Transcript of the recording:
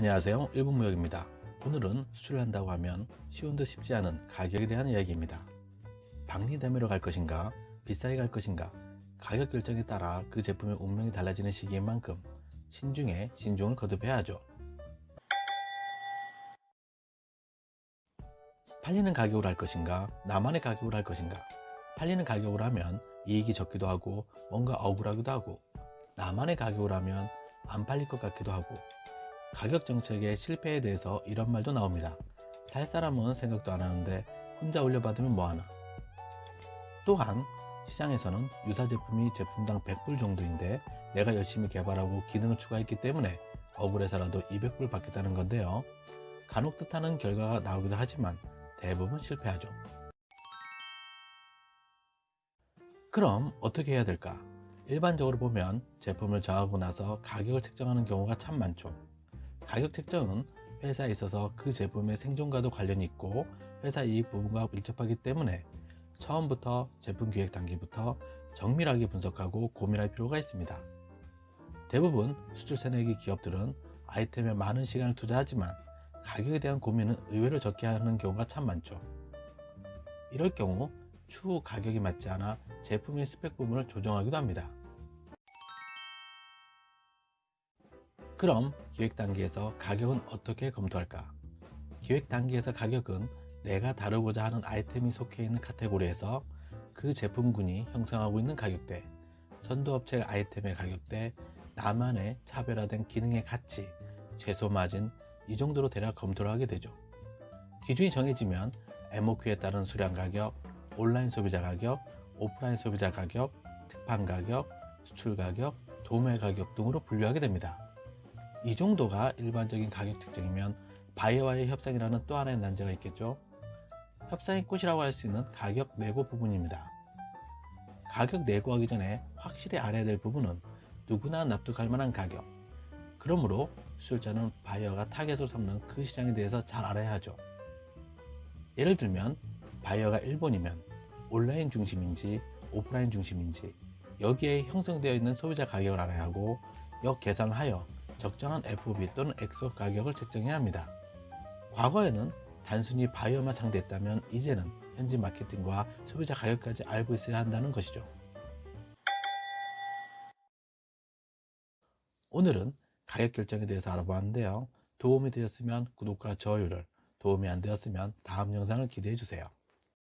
안녕하세요. 1분 무역입니다. 오늘은 수출을 한다고 하면 쉬운 듯 쉽지 않은 가격에 대한 이야기입니다. 박리담회로 갈 것인가, 비싸게 갈 것인가, 가격 결정에 따라 그 제품의 운명이 달라지는 시기인 만큼 신중에 신중을 거듭해야 하죠. 팔리는 가격으로 할 것인가, 나만의 가격으로 할 것인가. 팔리는 가격으로 하면 이익이 적기도 하고 뭔가 억울하기도 하고 나만의 가격으로 하면 안 팔릴 것 같기도 하고 가격 정책의 실패에 대해서 이런 말도 나옵니다. 살 사람은 생각도 안 하는데 혼자 올려받으면 뭐하나. 또한 시장에서는 유사 제품이 제품당 100불 정도인데 내가 열심히 개발하고 기능을 추가했기 때문에 억울해서라도 200불 받겠다는 건데요. 간혹 뜻하는 결과가 나오기도 하지만 대부분 실패하죠. 그럼 어떻게 해야 될까? 일반적으로 보면 제품을 정하고 나서 가격을 책정하는 경우가 참 많죠. 가격 책정은 회사에 있어서 그 제품의 생존과도 관련이 있고 회사 이익 부분과 밀접하기 때문에 처음부터 제품 기획 단계부터 정밀하게 분석하고 고민할 필요가 있습니다. 대부분 수출 새내기 기업들은 아이템에 많은 시간을 투자하지만 가격에 대한 고민은 의외로 적게 하는 경우가 참 많죠. 이럴 경우 추후 가격이 맞지 않아 제품의 스펙 부분을 조정하기도 합니다. 그럼 기획 단계에서 가격은 어떻게 검토할까? 기획 단계에서 가격은 내가 다루고자 하는 아이템이 속해 있는 카테고리에서 그 제품군이 형성하고 있는 가격대, 선도업체 아이템의 가격대, 나만의 차별화된 기능의 가치, 최소 마진 이 정도로 대략 검토를 하게 되죠. 기준이 정해지면 MOQ에 따른 수량 가격, 온라인 소비자 가격, 오프라인 소비자 가격, 특판 가격, 수출 가격, 도매 가격 등으로 분류하게 됩니다. 이 정도가 일반적인 가격 특정이면 바이어와의 협상이라는 또 하나의 난제가 있겠죠. 협상의 꽃이라고 할 수 있는 가격 내고 부분입니다. 가격 내고하기 전에 확실히 알아야 될 부분은 누구나 납득할 만한 가격. 그러므로 수출자는 바이어가 타겟으로 삼는 그 시장에 대해서 잘 알아야 하죠. 예를 들면 바이어가 일본이면 온라인 중심인지 오프라인 중심인지 여기에 형성되어 있는 소비자 가격을 알아야 하고 역 계산하여 적정한 FOB 또는 엑소 가격을 책정해야 합니다. 과거에는 단순히 바이어만 상대했다면 이제는 현지 마케팅과 소비자 가격까지 알고 있어야 한다는 것이죠. 오늘은 가격 결정에 대해서 알아보았는데요. 도움이 되었으면 구독과 좋아요를, 도움이 안 되었으면 다음 영상을 기대해 주세요.